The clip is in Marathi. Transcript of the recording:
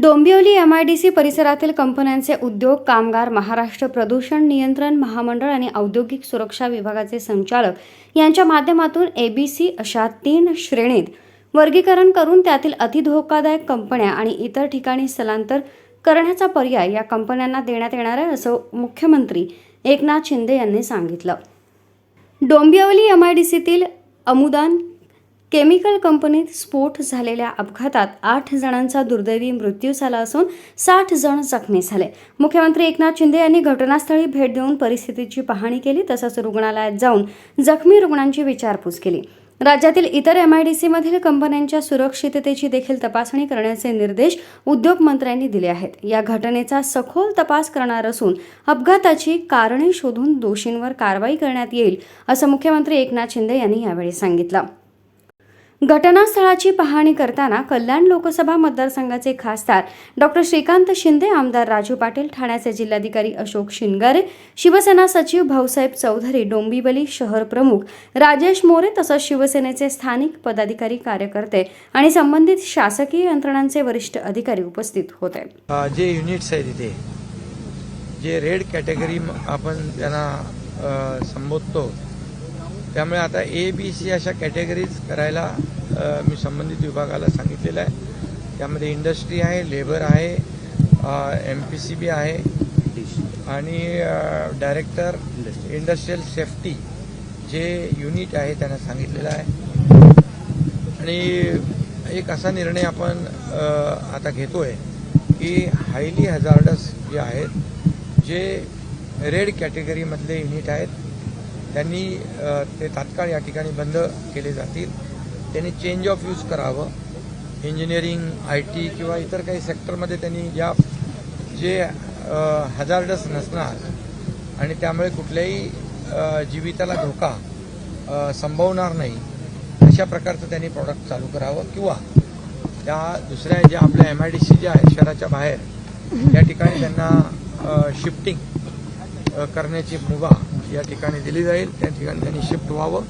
Dombivli M I D C परिसरातील कंपन्यांचे उद्योग कामगार महाराष्ट्र प्रदूषण नियंत्रण महामंडळ आणि औद्योगिक सुरक्षा विभागाचे संचालक यांच्या माध्यमातून ए बी सी अशा तीन श्रेणीत वर्गीकरण करून त्यातील अतिधोकादायक कंपन्या आणि इतर ठिकाणी स्थलांतर करण्याचा पर्याय या कंपन्यांना देण्यात येणार आहे असं मुख्यमंत्री एकनाथ शिंदे यांनी सांगितलं. डोंबिवली यम आय डी सीतील अमुदान केमिकल कंपनीत स्फोट झालेल्या अपघातात आठ जणांचा दुर्दैवी मृत्यू झाला असून साठ जण जखमी झाले. मुख्यमंत्री एकनाथ शिंदे यांनी घटनास्थळी भेट देऊन परिस्थितीची पाहणी केली. तसंच रुग्णालयात जाऊन जखमी रुग्णांची विचारपूस केली. राज्यातील इतर एमआयडीसीमधील कंपन्यांच्या सुरक्षिततेची देखील तपासणी करण्याचे निर्देश उद्योगमंत्र्यांनी दिले आहेत. या घटनेचा सखोल तपास करणार असून अपघाताची कारणे शोधून दोषींवर कारवाई करण्यात येईल असं मुख्यमंत्री एकनाथ शिंदे यांनी यावेळी सांगितलं. घटनास्थळाची पाहणी करताना कल्याण लोकसभा मतदारसंघाचे खासदार डॉक्टर श्रीकांत शिंदे आमदार राजू पाटील ठाण्याचे जिल्हाधिकारी अशोक शिनगारे शिवसेना सचिव भाऊसाहेब चौधरी डोंबिवली शहर प्रमुख राजेश मोरे तसंच शिवसेनेचे स्थानिक पदाधिकारी कार्यकर्ते आणि संबंधित शासकीय यंत्रणांचे वरिष्ठ अधिकारी उपस्थित होते. जे युनिट्स आहेत इथे जे रेड कॅटेगरी आपण त्यांना संबोधतो त्यामुळे आता ए बी सी अशा कॅटेगरीज करायला मी संबंधित विभागाला सांगितलेलं आहे. त्यामध्ये इंडस्ट्री आहे लेबर आहे एम पी सी बी आहे आणि डायरेक्टर इंडस्ट्रियल सेफ्टी जे युनिट आहे त्यांना सांगितलेलं आहे. आणि एक असा निर्णय आपण आता घेतोय की हायली हजार्डस जे आहेत जे रेड कॅटेगरीमधले युनिट आहेत त्यांनी ते तात्काळ या ठिकाणी बंद केले जातील. त्यांनी चेंज ऑफ यूज करावं. इंजिनिअरिंग आय टी किंवा इतर काही सेक्टरमध्ये त्यांनी या जे हजार्डस नसणार आणि त्यामुळे कुठल्याही जीविताला धोका संभवणार नाही अशा प्रकारचं त्यांनी प्रॉडक्ट चालू करावं. किंवा त्या दुसऱ्या ज्या आपल्या एम आय डी सी ज्या आहेत शहराच्या बाहेर त्या ठिकाणी त्यांना शिफ्टिंग करण्याची मुभा या ठिकाणी दिली जाईल. त्या ठिकाणी त्यांनी शिफ्ट व्हावं.